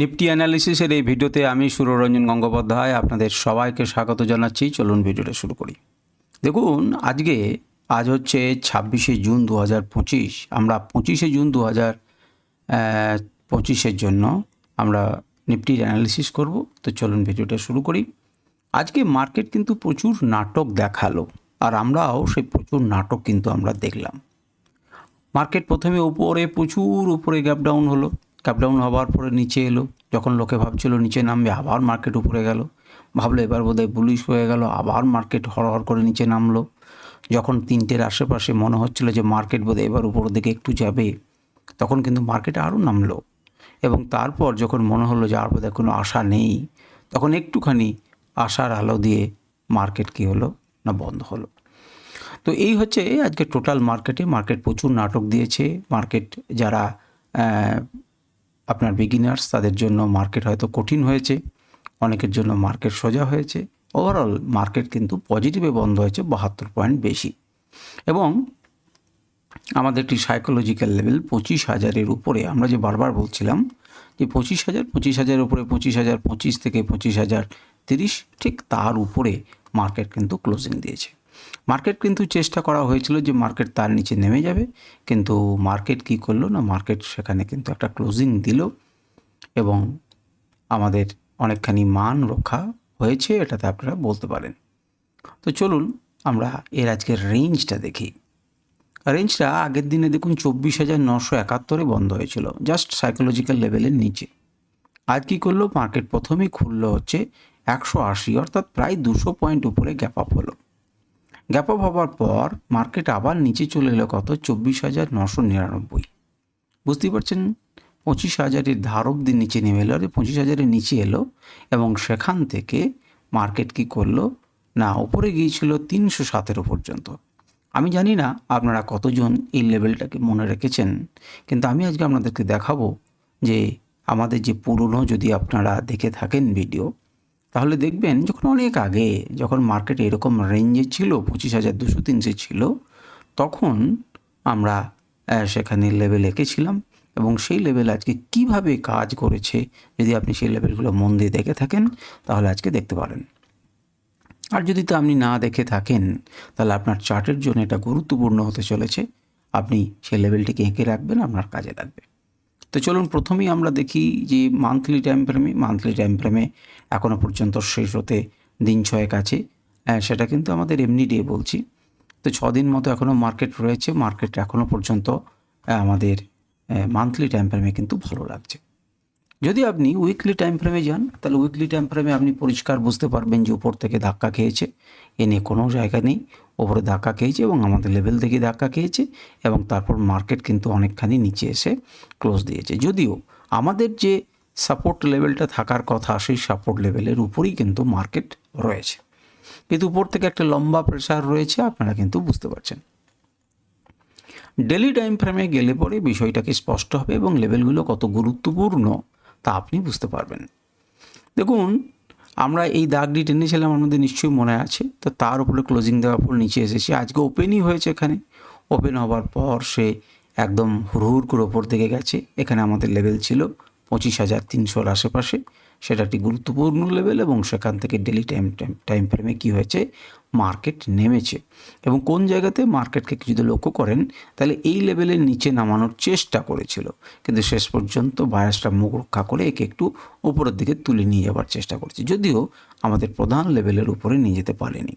Nifty অ্যানালিসিসের এই ভিডিওতে আমি সুররঞ্জন গঙ্গোপাধ্যায় আপনাদের সবাইকে স্বাগত জানাচ্ছি। চলুন ভিডিওটা শুরু করি। দেখুন, আজকে আজ হচ্ছে ছাব্বিশে জুন দু হাজার পঁচিশ। আমরা পঁচিশে জুন দু হাজার পঁচিশের জন্য আমরা নিফটির অ্যানালিসিস করব। তো চলুন ভিডিওটা শুরু করি। আজকে মার্কেট কিন্তু প্রচুর নাটক দেখাল, আর আমরাও সেই প্রচুর নাটক কিন্তু আমরা দেখলাম। মার্কেট প্রথমে উপরে, প্রচুর উপরে গ্যাপ ডাউন হলো। ডাউন হওয়ার পরে নিচে এলো। যখন লোকে ভাবছিল নিচে নামবে, আবার মার্কেট উপরে গেল। ভাবলো এবার বোধহয় বুলিশ হয়ে গেল, আবার মার্কেট হরহর করে নিচে নামলো। যখন তিনটের আশেপাশে মনে হচ্ছিল যে মার্কেট বোধহয় এবার উপরের দিকে একটু যাবে, তখন কিন্তু মার্কেট আরও নামলো। এবং তারপর যখন মনে হলো যে আর বোধহয় কোনো আশা নেই, তখন একটুখানি আশার আলো দিয়ে মার্কেট কী হলো না বন্ধ হলো। তো এই হচ্ছে আজকে টোটাল মার্কেটে মার্কেট প্রচুর নাটক দিয়েছে। মার্কেট যারা আপনার বিগিনার্স তাদের জন্য মার্কেট হয়তো কঠিন হয়েছে, অনেকের জন্য মার্কেট সোজা হয়েছে ওভারঅল মার্কেট কিন্তু পজিটিভে বন্ধ হয়েছে বাহাত্তর পয়েন্ট বেশি। এবং আমাদের একটি সাইকোলজিক্যাল লেভেল পঁচিশ হাজারের উপরে, আমরা যে বারবার বলছিলাম যে পঁচিশ হাজার পঁচিশ হাজার উপরে পঁচিশ হাজার, পঁচিশ থেকে পঁচিশ হাজার, তিরিশ, ঠিক তার উপরে মার্কেট কিন্তু ক্লোজিং দিয়েছে। মার্কেট কিন্তু চেষ্টা করা হয়েছিল যে মার্কেট তার নিচে নেমে যাবে। কিন্তু মার্কেট কি করল না মার্কেট সেখানে কিন্তু একটা ক্লোজিং দিল এবং আমাদের অনেকখানি মান রক্ষা হয়েছে, এটাতে আপনারা বলতে পারেন। তো চলুন আমরা এর আজকের রেঞ্জটা দেখি। রেঞ্জটা আগের দিনে দেখুন চব্বিশ হাজার নশো একাত্তরে বন্ধ হয়েছিল জাস্ট সাইকোলজিক্যাল লেভেলের নিচে। আজ কী করল? মার্কেট প্রথমেই খুললো হচ্ছে একশো আশি, অর্থাৎ প্রায় দুশো পয়েন্ট উপরে গ্যাপ আপ হলো। গ্যাপ আপ হওয়ার পর মার্কেট আবার নিচে চলে এলো কত? চব্বিশ হাজার নশো নিরানব্বই। বুঝতেই পারছেন? পঁচিশ হাজারের ধার অব্দি নিচে নেমে এলো। আর পঁচিশ হাজারের নিচে এলো এবং সেখান থেকে মার্কেট কি করল? না উপরে গিয়েছিল তিনশো সতেরো পর্যন্ত। আমি জানি না আপনারা কতজন এই লেভেলটাকে মনে রেখেছেন, কিন্তু আমি আজকে আপনাদেরকে দেখাবো যে আমাদের যে পুরনো যদি আপনারা দেখে থাকেন ভিডিও তাহলে দেখবেন যখন অনেক আগে যখন মার্কেট এরকম রেঞ্জে ছিল, পঁচিশ হাজার দুশো তিনশো ছিল, তখন আমরা সেখানে লেভেল এঁকেছিলাম এবং সেই লেভেল আজকে কীভাবে কাজ করেছে যদি আপনি সেই লেভেলগুলো মন দিয়ে দেখে থাকেন, তাহলে আজকে দেখতে পারেন। আর যদি তো আপনি না দেখে থাকেন, তাহলে আপনার চার্টের জন্য এটা গুরুত্বপূর্ণ হতে চলেছে। আপনি সেই লেভেলটিকে এঁকে রাখবেন, আপনার কাজে লাগবে। তো চলুন প্রথমেই আমরা দেখি যে মান্থলি টাইম ফ্রেমে মান্থলি টাইম ফ্রেমে এখনও পর্যন্ত শেষ হতে দিন ছয়েক আছে। সেটা কিন্তু আমাদের এমনি ডে বলছি। তো ছ দিন মতো এখনও মার্কেট রয়েছে। মার্কেট এখনও পর্যন্ত আমাদের মান্থলি টাইম ফ্রেমে কিন্তু ভালো লাগছে। যদি আপনি উইকলি টাইম ফ্রেমে যান, তাহলে উইকলি টাইম ফ্রেমে আপনি পরিষ্কার বুঝতে পারবেন যে উপর থেকে ধাক্কা খেয়েছে। এ নিয়ে কোনো জায়গা নেই। ওপরে ধাক্কা খেয়েছে এবং আমাদের লেভেল থেকে ধাক্কা খেয়েছে এবং তারপর মার্কেট কিন্তু অনেকখানি নিচে এসে ক্লোজ দিয়েছে। যদিও আমাদের যে সাপোর্ট লেভেলটা থাকার কথা, সেই সাপোর্ট লেভেলের উপরেই কিন্তু মার্কেট রয়েছে। কিন্তু উপর থেকে একটা লম্বা প্রেশার রয়েছে, আপনারা কিন্তু বুঝতে পারছেন। ডেলি টাইম ফ্রেমে গেলে পরে বিষয়টাকে স্পষ্ট হবে এবং লেভেলগুলো কত গুরুত্বপূর্ণ তা আপনি বুঝতে পারবেন। দেখুন, আমরা এই দাগটি টেনেছিলাম আমাদের নিশ্চয়ই মনে আছে। তো তার উপরে ক্লোজিং দেওয়ার পর নিচে এসেছি। আজকে ওপেনই হয়েছে এখানে। ওপেন হওয়ার পর সে একদম হুড়হুড় করে ওপর দিকে গেছে। এখানে আমাদের লেভেল ছিল পঁচিশ হাজার তিনশোর আশেপাশে। সেটা একটি গুরুত্বপূর্ণ লেভেল এবং সেখান থেকে ডেলি টাইম টাইম ফ্রেমে কী হয়েছে? মার্কেট নেমেছে। এবং কোন জায়গাতে মার্কেটকে যদি লক্ষ্য করেন, তাহলে এই লেভেলের নিচে নামানোর চেষ্টা করেছিল। কিন্তু শেষ পর্যন্ত বায়াসটা মুখ রক্ষা করে একে একটু উপরের দিকে তুলে নিয়ে যাওয়ার চেষ্টা করেছে। যদিও আমাদের প্রধান লেভেলের উপরে নিয়ে যেতে পারেনি।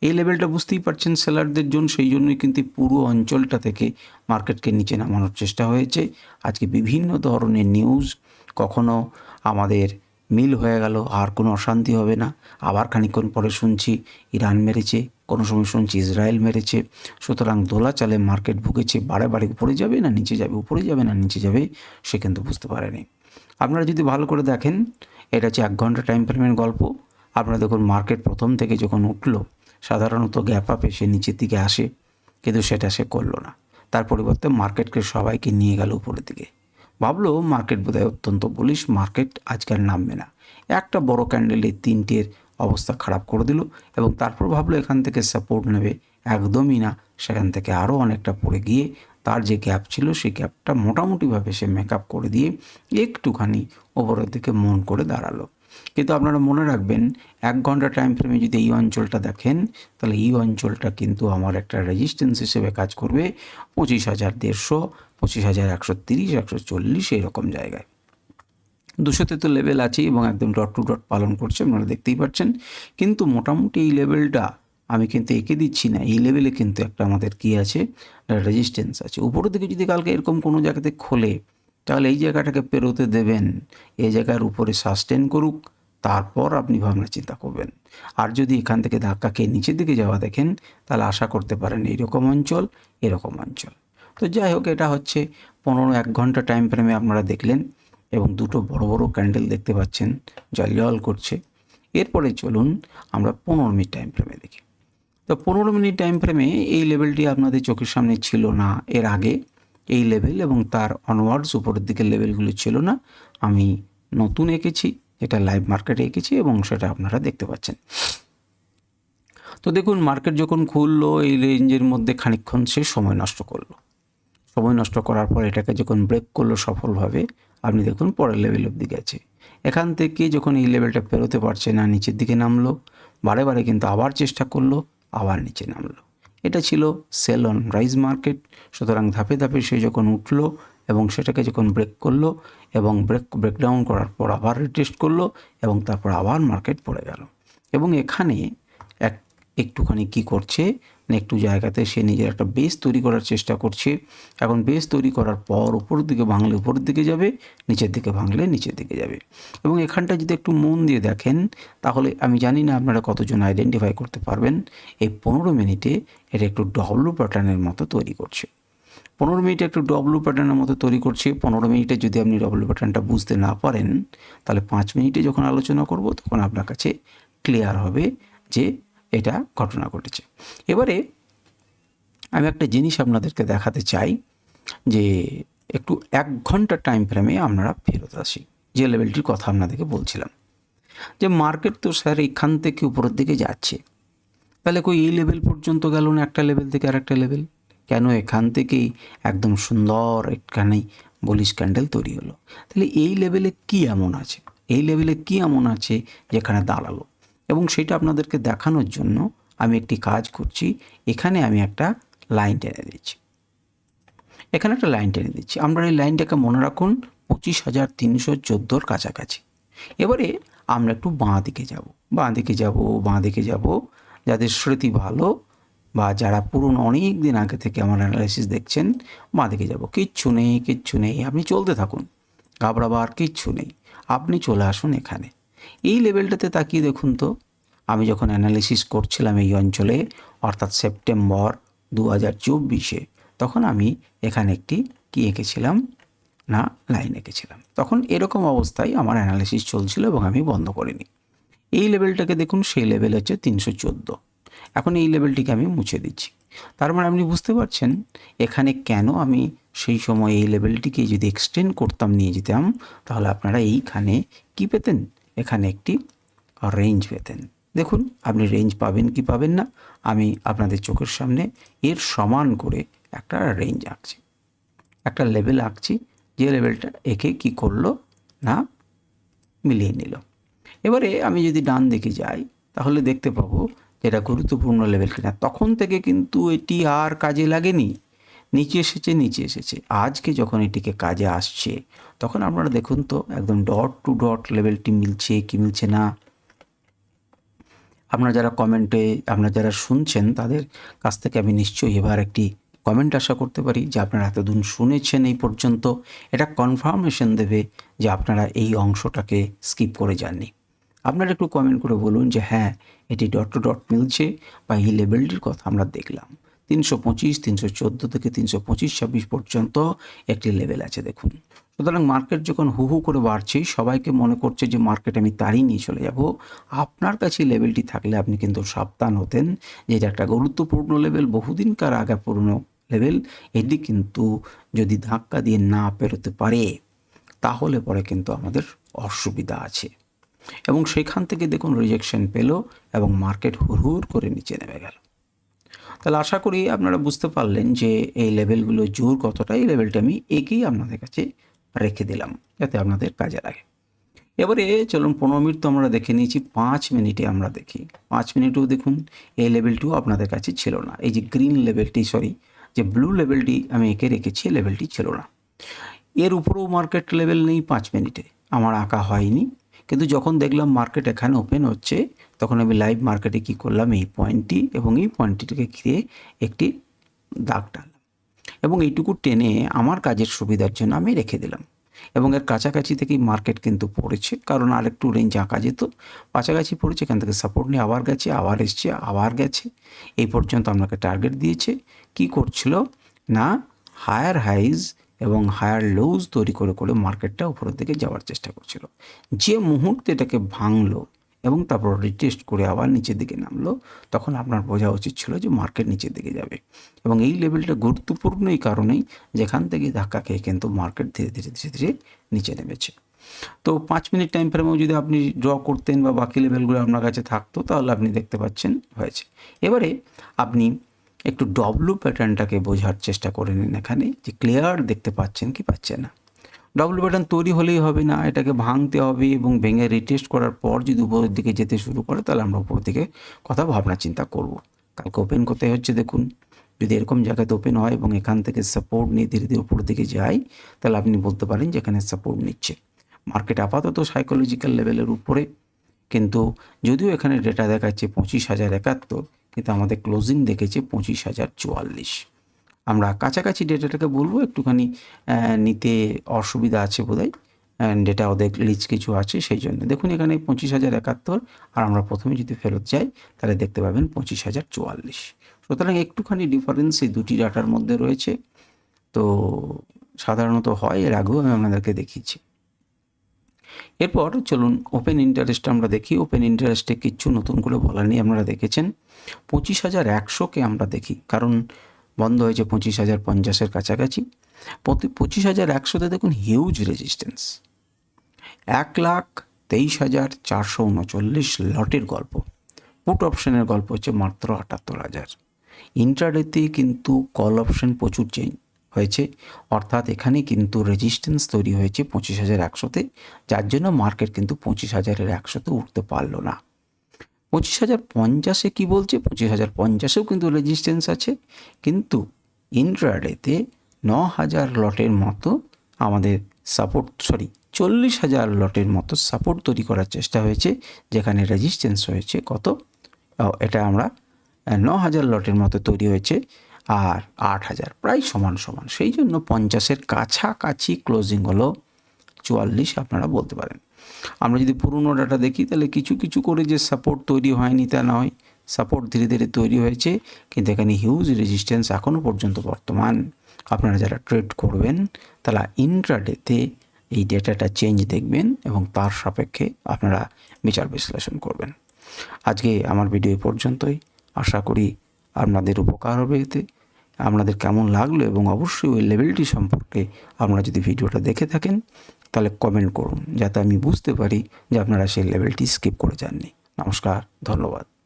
এই লেভেলটা বুঝতেই পারছেন সেলারদের জন্য, সেই জন্যই কিন্তু পুরো অঞ্চলটা থেকে মার্কেটকে নিচে নামানোর চেষ্টা হয়েছে। আজকে বিভিন্ন ধরনের নিউজ কখনো আমাদের মিল হয়ে গেল, আর কোনো অশান্তি হবে না। আবার খানিকক্ষণ পরে শুনছি, ইরান মেরেছে, কোনো সময় শুনছি ইসরায়েল মেরেছে। সুতরাং দোলা চালে মার্কেট ভুগেছে, বারে বারে উপরে যাবে না, নিচে যাবে, উপরে যাবে না, নিচে যাবে, সে কিন্তু বুঝতে পারেনি। আপনারা যদি ভালো করে দেখেন, এটা হচ্ছে এক ঘণ্টা টাইম ফ্রেমের গল্প। আপনারা দেখুন, মার্কেট প্রথম থেকে যখন উঠল, সাধারণত গ্যাপ আপে সে নিচের দিকে আসে, কিন্তু সেটা সে করল না। তার পরিবর্তে মার্কেটকে সবাইকে নিয়ে গেল উপরের দিকে। ভাবলো মার্কেট বোধহয় অত্যন্ত বলিস মার্কেট আজকাল নামবে না। একটা বড় ক্যান্ডেলে তিনটের অবস্থা খারাপ করে দিল এবং তারপর ভাবলো এখান থেকে সাপোর্ট নেবে একদমই না, সেখান থেকে আরও অনেকটা পড়ে গিয়ে তার যে গ্যাপ ছিল সেই গ্যাপটা মোটামুটিভাবে সে মেকআপ করে দিয়ে একটুখানি ওপরের দিকে মন করে দাঁড়াল। কিন্তু আপনারা মনে রাখবেন, এক ঘণ্টা টাইম ফ্রেমে যদি এই অঞ্চলটা দেখেন, তাহলে এই অঞ্চলটা কিন্তু আমার একটা রেজিস্ট্যান্স হিসেবে কাজ করবে পঁচিশ হাজার দেড়শো, পঁচিশ হাজার একশো তিরিশ, একশো চল্লিশ, এরকম জায়গায়। দুশোতে তো লেভেল আছেই এবং একদম ডট টু ডট পালন করছে, আপনারা দেখতেই পাচ্ছেন। কিন্তু মোটামুটি এই লেভেলটা আমি কিন্তু এঁকে দিচ্ছি না, এই লেভেলে কিন্তু একটা আমাদের কী আছে রেজিস্ট্যান্স আছে। উপরের দিকে যদি কালকে এরকম কোনো জায়গাতে খোলে তাহলে এই জায়গাটাকে পেরোতে দেবেন। এই জায়গার উপরে সাস্টেন করুক, তারপর আপনি ভাবনা চিন্তা করবেন। আর যদি এখান থেকে ধাক্কা খেয়ে নিচের দিকে যাওয়া দেখেন, তাহলে আশা করতে পারেন এইরকম অঞ্চল, এরকম অঞ্চল। তো যাই হোক, এটা হচ্ছে পনেরো এক ঘণ্টা টাইম ফ্রেমে আপনারা দেখলেন এবং দুটো বড় বড় ক্যান্ডেল দেখতে পাচ্ছেন জল জল করছে। এরপরে চলুন আমরা পনেরো মিনিট টাইম ফ্রেমে দেখি। তো পনেরো মিনিট টাইম ফ্রেমে এই লেভেলটি আপনাদের চোখের সামনে ছিল না, এর আগে। এই লেভেল এবং তার অনওয়ার্ডস উপরের দিকের লেভেলগুলো ছিল না। আমি নতুন এঁকেছি, এটা লাইভ মার্কেটে এঁকেছি এবং সেটা আপনারা দেখতে পাচ্ছেন। তো দেখুন মার্কেট যখন খুললো, এই রেঞ্জের মধ্যে খানিকক্ষণ সে সময় নষ্ট করল। সময় নষ্ট করার পর এটাকে যখন ব্রেক করল সফলভাবে, আপনি দেখুন পরের লেভেল অব্দি গেছে। এখান থেকে যখন এই লেভেলটা পেরোতে পারছে না, নিচের দিকে নামলো, বারে বারে কিন্তু আবার চেষ্টা করল, আবার নিচে নামলো। এটা ছিল সেল অন রাইজ মার্কেট সুতরাং ধাপে ধাপে সে যখন উঠল এবং সেটাকে যখন ব্রেক করল এবং ব্রেক ব্রেকডাউন করার পর আবার রিটেস্ট করল এবং তারপর আবার মার্কেট পড়ে গেল। এবং এখানে এক, একটুখানি কি করছে? একটু জায়গাতে সে নিজের একটা বেস তৈরি করার চেষ্টা করছে। এখন বেস তৈরি করার পর উপরের দিকে ভাঙলে উপরের দিকে যাবে, নিচের দিকে ভাঙলে নিচের দিকে যাবে। এবং এখানটা যদি একটু মন দিয়ে দেখেন, তাহলে আমি জানি না আপনারা কতজন আইডেন্টিফাই করতে পারবেন। এই পনেরো মিনিটে এটা একটু ডবলু প্যাটার্নের মতো তৈরি করছে। পনেরো মিনিটে একটু ডবলু প্যাটার্নের মতো তৈরি করছে। পনেরো মিনিটে যদি আপনি ডবলু প্যাটার্নটা বুঝতে না পারেন, তাহলে পাঁচ মিনিটে যখন আলোচনা করব, তখন আপনার কাছে ক্লিয়ার হবে যে এটা ঘটনা ঘটেছে। এবারে আমি একটা জিনিস আপনাদেরকে দেখাতে চাই যে একটু এক ঘণ্টা টাইম ফ্রেমে আপনারা ফেরত আসি। যে লেভেলটির কথা আপনাদেরকে বলছিলাম। যে মার্কেট তো স্যার এখান থেকে উপরের দিকে যাচ্ছে। তাহলে কই এই লেভেল পর্যন্ত গেল না একটা লেভেল থেকে আর একটা লেভেল কেন এখান থেকেই একদম সুন্দর একখানি বলিশ ক্যান্ডেল তৈরি হলো? তাহলে এই লেভেলে কি এমন আছে? এই লেভেলে কি এমন আছে যেখানে দাঁড়াল? এবং সেটা আপনাদেরকে দেখানোর জন্য আমি একটি কাজ করছি। এখানে আমি একটা লাইন টেনে দিচ্ছি এখানে একটা লাইন টেনে দিচ্ছি আমরা এই লাইনটাকে মনে রাখুন, পঁচিশ হাজার তিনশো চোদ্দোর কাছাকাছি। এবারে আমরা একটু বাঁ দিকে যাব। বাঁ দিকে যাব, বাঁ দিকে যাব। যাদের স্মৃতি ভালো বা যারা পুরনো অনেক দিন আগে থেকে আমার অ্যানালাইসিস দেখছেন, বাঁ দিকে যাব। কিচ্ছু নেই কিচ্ছু নেই। আপনি চলতে থাকুন। ঘাবড়াবার কিচ্ছু নেই। আপনি চলে আসুন এখানে। এই লেভেলটাতে তাকিয়ে দেখুন তো। আমি যখন অ্যানালিসিস করছিলাম এই অঞ্চলে, অর্থাৎ সেপ্টেম্বর দু হাজার চব্বিশে, তখন আমি এখানে একটি কী এঁকেছিলাম? না লাইন এঁকেছিলাম। তখন এরকম অবস্থায় আমার অ্যানালিসিস চলছিল এবং আমি বন্ধ করিনি। এই লেভেলটাকে দেখুন, সেই লেভেল হচ্ছে তিনশো চোদ্দ। এখন এই লেভেলটিকে আমি মুছে দিচ্ছি। তার মানে আপনি বুঝতে পারছেন, এখানে কেন আমি সেই সময় এই লেভেলটিকে যদি এক্সটেন্ড করতাম, নিয়ে যেতাম, তাহলে আপনারা এইখানে কি পেতেন? এখানে একটি রেঞ্জ পেতেন। দেখুন, আপনি রেঞ্জ পাবেন কি পাবেন না, আমি আপনাদের চোখের সামনে এর সমান করে একটা রেঞ্জ আঁকছি। একটা লেভেল আঁকছি, যে লেভেলটা একে কি করল না মিলিয়ে নিল। এবারে আমি যদি ডান দিকে যাই, তাহলে দেখতে পাবো যেটা গুরুত্বপূর্ণ লেভেল কিনা। তখন থেকে কিন্তু এটি আর কাজে লাগেনি। নিচে এসেছে নিচে এসেছে। আজকে যখন এটিকে কাজে আসছে, তখন আপনারা দেখুন তো, একদম ডট টু ডট লেভেলটি মিলছে কি মিলছে না। আপনারা যারা কমেন্টে, আপনারা যারা শুনছেন, তাদের কাছ থেকে আমি নিশ্চয়ই এবার একটি কমেন্ট আশা করতে পারি যে আপনারা এতদিন শুনেছেন এই পর্যন্ত। এটা কনফার্মেশন দেবে যে আপনারা এই অংশটাকে স্কিপ করে যাননি। আপনারা একটু কমেন্ট করে বলুন যে হ্যাঁ এটি ডট টু ডট মিলছে বা এই লেভেলটির কথা আমরা দেখলাম। তিনশো পঁচিশ, তিনশো চোদ্দ থেকে তিনশো পঁচিশ, ছাব্বিশ পর্যন্ত একটি লেভেল আছে, দেখুন। সুতরাং মার্কেট যখন হু হু করে বাড়ছে, সবাইকে মনে করছে যে মার্কেট আমি তারই নিয়ে চলে যাব। আপনার কাছে লেভেলটি থাকলে আপনি কিন্তু সাবধান হতেন যে এটা একটা গুরুত্বপূর্ণ লেভেল বহুদিনকার আগে পুরনো লেভেল এটি কিন্তু যদি ধাক্কা দিয়ে না পেরোতে পারে, তাহলে পরে কিন্তু আমাদের অসুবিধা আছে। এবং সেখান থেকে দেখুন রিজেকশন পেল এবং মার্কেট হুড় হুড় করে নিচে নেমে গেল। তাহলে আশা করি আপনারা বুঝতে পারলেন যে এই লেভেলগুলো জোর কতটা, এই লেভেলটা আমি এগিয়ে আপনাদের কাছে রেখে দিলাম, যাতে আপনাদের কাজে লাগে। এবারে চলুন, পনেরো মিনিট তো আমরা দেখে নিয়েছি, পাঁচ মিনিটে আমরা দেখি। পাঁচ মিনিটেও দেখুন, এই লেভেলটিও আপনাদের কাছে ছিল না। এই যে গ্রিন লেভেলটি, সরি, যে ব্লু লেভেলটি আমি এঁকে রেখেছি লেভেলটি ছিল না। এর উপরেও মার্কেট লেভেল নেই পাঁচ মিনিটে। আমার আঁকা হয়নি কিন্তু যখন দেখলাম মার্কেট এখানে ওপেন হচ্ছে, তখন আমি লাইভ মার্কেটে কী করলাম, এই পয়েন্টটি এবং এই পয়েন্টটিকে ঘিরে একটি দাগ টানলাম। এবং এইটুকু টেনে আমার কাজের সুবিধার জন্য আমি রেখে দিলাম। এবং এর কাছাকাছি থেকেই মার্কেট কিন্তু পড়েছে, কারণ আরেকটু রেঞ্জ আঁকা যেত। কাছাকাছি পড়েছে, এখান থেকে সাপোর্ট নিয়ে আবার গেছে, আবার এসছে, আবার গেছে। এই পর্যন্ত আপনাকে টার্গেট দিয়েছে। কি করছিল? না হায়ার হাইজ এবং হায়ার লোজ তৈরি করে করে মার্কেটটা উপরের দিকে যাওয়ার চেষ্টা করছিল। যে মুহূর্তে এটাকে ভাঙলো এবং তারপর রিটেস্ট করে আবার নিচের দিকে নামলো, তখন আপনার বোঝা উচিত ছিল যে মার্কেট নিচের দিকে যাবে। এবং এই লেভেলটা গুরুত্বপূর্ণ এই কারণেই যেখান থেকে ধাক্কা খেয়ে কিন্তু মার্কেট ধীরে ধীরে ধীরে ধীরে নিচে নেমেছে। তো পাঁচ মিনিট টাইম ফ্রেমেও যদি আপনি ড্র করতেন বা বাকি লেভেলগুলো আপনার কাছে থাকতো, তাহলে আপনি দেখতে পাচ্ছেন হয়েছে। এবারে আপনি একটু ডব্লু প্যাটার্নটাকে বোঝার চেষ্টা করে নিন এখানে, যে ক্লিয়ার দেখতে পাচ্ছেন কি পাচ্ছে না। ডব্লু প্যাটার্ন তৈরি হলেই হবে না, এটাকে ভাঙতে হবে এবং ভেঙে রিটেস্ট করার পর যদি উপরের দিকে যেতে শুরু করে, তাহলে আমরা উপর দিকে কথা ভাবনা চিন্তা করব। কালকে ওপেন করতে হচ্ছে দেখুন, যদি এরকম জায়গাতে ওপেন হয় এবং এখান থেকে সাপোর্ট নিয়ে ধীরে ধীরে উপর দিকে যায়, তাহলে আপনি বলতে পারেন যে এখানে সাপোর্ট নিচ্ছে। মার্কেট আপাতত সাইকোলজিক্যাল লেভেলের উপরে, কিন্তু যদিও এখানে ডেটা দেখাচ্ছে পঁচিশ হাজার একাত্তর কিন্তু আমাদের ক্লোজিং দেখেছে পঁচিশ হাজার চুয়াল্লিশ। আমরা কাছাকাছি ডেটাটাকে বলব, একটুখানি নিতে অসুবিধা আছে বোধহয় ডেটা ওদের লিচ কিছু আছে সেই জন্য। দেখুন এখানে পঁচিশ হাজার একাত্তর, আর আমরা প্রথমে যদি ফেরত যাই, তাহলে দেখতে পাবেন পঁচিশ হাজার চুয়াল্লিশ। সুতরাং একটুখানি ডিফারেন্স এই দুটি ডাটার মধ্যে রয়েছে। তো সাধারণত হয়, এর আগেও আমি আপনাদেরকে দেখিয়েছি। এরপর চলুন ওপেন ইন্টারেস্ট আমরা দেখি। ওপেন ইন্টারেস্টে কিচ্ছু নতুন করে বলার নেই, আপনারা দেখেছেন। পঁচিশ হাজার একশোকে আমরা দেখি, কারণ বন্ধ হয়েছে পঁচিশ হাজার পঞ্চাশের কাছাকাছি। পঁচিশ হাজার একশোতে দেখুন হিউজ রেজিস্ট্যান্স এক লাখ তেইশ হাজার চারশো উনচল্লিশ লটের গল্প। পুট অপশনের গল্প হচ্ছে মাত্র আটাত্তর হাজার। ইন্টারডেতে কিন্তু কল অপশন প্রচুর চেঞ্জ হয়েছে। অর্থাৎ এখানে কিন্তু রেজিস্ট্যান্স তৈরি হয়েছে পঁচিশ হাজার একশোতে, যার জন্য মার্কেট কিন্তু পঁচিশ হাজারের একশোতে উঠতে পারল না। পঁচিশ হাজার পঞ্চাশে কী বলছে? পঁচিশ হাজার পঞ্চাশেও কিন্তু রেজিস্ট্যান্স আছে। কিন্তু ইন্ট্রাডেতে ন হাজার লটের মতো আমাদের সাপোর্ট সরি চল্লিশ হাজার লটের মতো সাপোর্ট তৈরি করার চেষ্টা হয়েছে, যেখানে রেজিস্ট্যান্স হয়েছে কত? এটা আমরা ন হাজার লটের মতো তৈরি হয়েছে। আর আট হাজার, প্রায় সমান সমান। সেই জন্য পঞ্চাশের কাছাকাছি ক্লোজিং হলো চুয়াল্লিশ, আপনারা বলতে পারেন। আমরা যদি পুরনো ডাটা দেখি, তাহলে কিছু কিছু করে যে সাপোর্ট তৈরি হয়নি তা নয়। সাপোর্ট ধীরে ধীরে তৈরি হয়েছে, কিন্তু এখানে হিউজ রেজিস্ট্যান্স এখনও পর্যন্ত বর্তমান। আপনারা যারা ট্রেড করবেন, তারা ইন্ট্রাডেতে এই ডেটাটা চেঞ্জ দেখবেন এবং তার সাপেক্ষে আপনারা বিচার বিশ্লেষণ করবেন। আজকে আমার ভিডিও পর্যন্তই। আশা করি আপনাদের উপকার হবে এতে, আপনাদের কেমন লাগল এবং অবশ্যই ওই লেভেলটি সম্পর্কে আপনারা যদি ভিডিওটা দেখে থাকেন, তাহলে কমেন্ট করুন, যাতে আমি বুঝতে পারি যে আপনারা সেই লেভেলটি স্কিপ করে যাননি। নমস্কার, ধন্যবাদ।